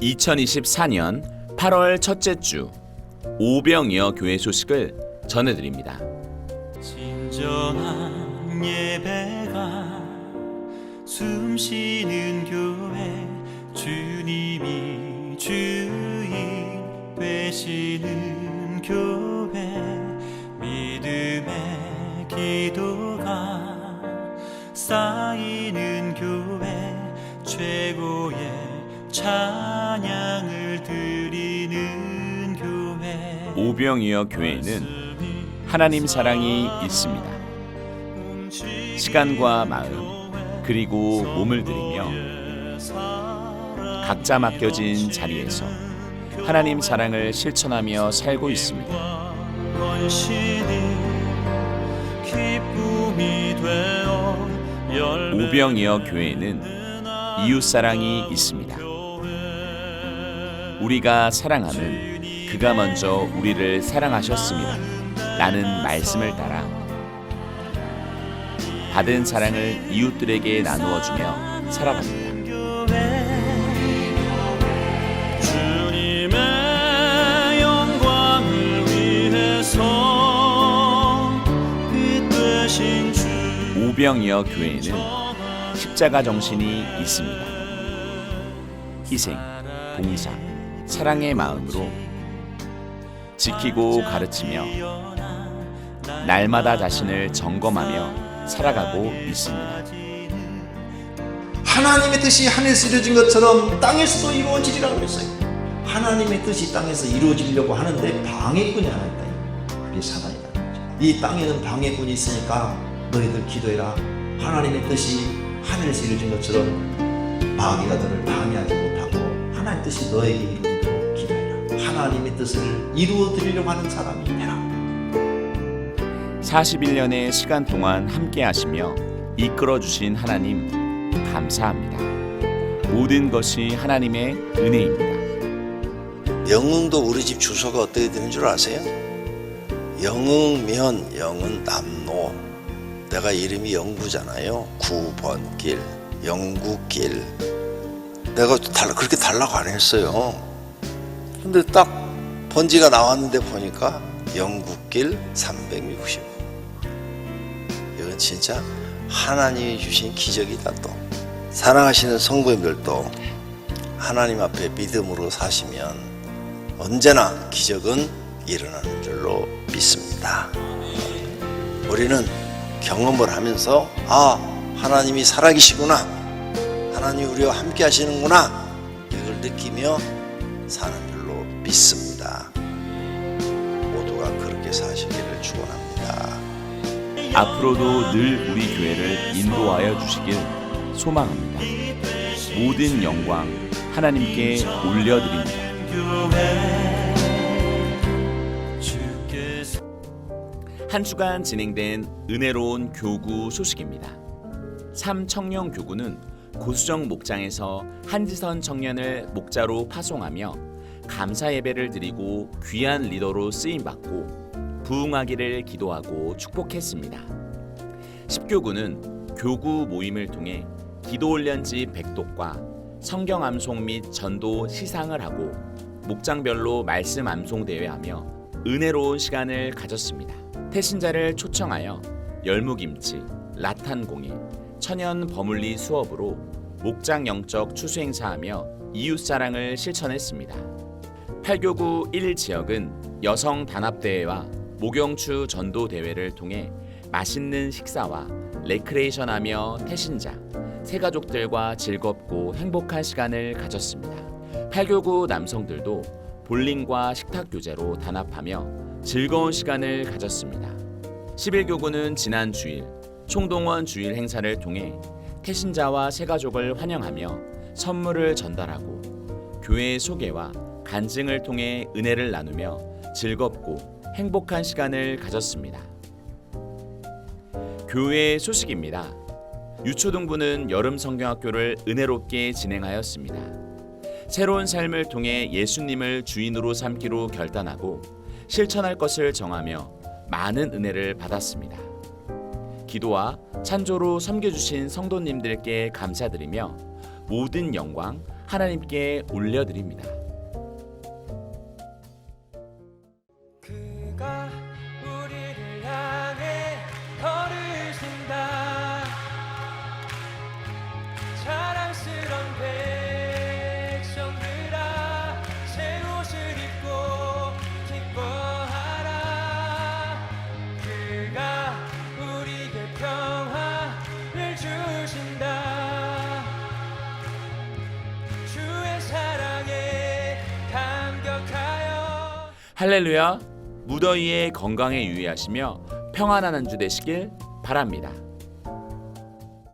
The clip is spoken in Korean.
2024년 8월 첫째 주 오병이어 교회 소식을 전해드립니다. 진정한 예배가 숨쉬는 교회 주님이 주인 되시는 교회 믿음의 기도가 쌓이는 교회 최고의 찬양을 드리는 교회 오병이어 교회에는 하나님 사랑이 있습니다. 시간과 마음 그리고 몸을 들이며 각자 맡겨진 자리에서 하나님 사랑을 실천하며 살고 있습니다. 오병이어 교회에는 이웃 사랑이 있습니다. 우리가 사랑하면 그가 먼저 우리를 사랑하셨습니다. 라는 말씀을 따라 받은 사랑을 이웃들에게 나누어 주며 살아갑니다. 오병이어 교회에는 십자가 정신이 있습니다. 희생, 봉사, 사랑의 마음으로 지키고 가르치며 날마다 자신을 점검하며 살아가고 있습니다. 하나님의 뜻이 하늘에서 이루어진 것처럼 땅에서도 이루어지리라고 그랬어요. 하나님의 뜻이 땅에서 이루어지려고 하는데 방해꾼이 하나 있다. 그게 사단이다. 이 땅에는 방해꾼이 있으니까 너희들 기도해라. 하나님의 뜻이 하늘에서 이루어진 것처럼 마귀가 너를 방해하지 못하고 하나님의 뜻이 너에게 기도해라. 하나님의 뜻을 이루어 드리려고 하는 사람이 되라. 41년의 시간 동안 함께 하시며 이끌어 주신 하나님 감사합니다. 모든 것이 하나님의 은혜입니다. 영흥도 우리 집 주소가 어떻게 되는 줄 아세요? 영흥면 영은 남로 내가 이름이 영구잖아요 9번 길 영구길 내가 달라, 그렇게 달라고 안 했어요 근데 딱 번지가 나왔는데 보니까 영구길 360 이건 진짜 하나님이 주신 기적이다 또. 사랑하시는 성도님들도 하나님 앞에 믿음으로 사시면 언제나 기적은 일어나는 줄로 믿습니다. 우리는 경험을 하면서 아 하나님이 살아계시구나. 하나님 우리와 함께 하시는구나. 이걸 느끼며 사는 줄로 믿습니다. 모두가 그렇게 사시기를 축원합니다. 앞으로도 늘 우리 교회를 인도하여 주시길 소망합니다. 모든 영광 하나님께 올려드립니다. 한 주간 진행된 은혜로운 교구 소식입니다. 삼청년 교구는 고수정 목장에서 한지선 청년을 목자로 파송하며 감사 예배를 드리고 귀한 리더로 쓰임 받고 부흥하기를 기도하고 축복했습니다. 10교구는 교구 모임을 통해 기도 훈련지 백독과 성경 암송 및 전도 시상을 하고 목장별로 말씀 암송 대회하며 은혜로운 시간을 가졌습니다. 태신자를 초청하여 열무김치, 라탄 공예, 천연 버물리 수업으로 목장 영적 추수 행사하며 이웃 사랑을 실천했습니다. 8교구 1 지역은 여성 단합 대회와 목영추 전도 대회를 통해 맛있는 식사와 레크레이션하며 태신자, 새 가족들과 즐겁고 행복한 시간을 가졌습니다. 8교구 남성들도 볼링과 식탁 교제로 단합하며 즐거운 시간을 가졌습니다. 11교구는 지난 주일 총동원 주일 행사를 통해 태신자와 새 가족을 환영하며 선물을 전달하고 교회 소개와 간증을 통해 은혜를 나누며 즐겁고 행복한 시간을 가졌습니다. 교회 소식입니다. 유초등부는 여름 성경학교를 은혜롭게 진행하였습니다. 새로운 삶을 통해 예수님을 주인으로 삼기로 결단하고 실천할 것을 정하며 많은 은혜를 받았습니다. 기도와 찬조로 섬겨주신 성도님들께 감사드리며 모든 영광 하나님께 올려드립니다. 할렐루야! 무더위에 건강에 유의하시며 평안한 한 주 되시길 바랍니다.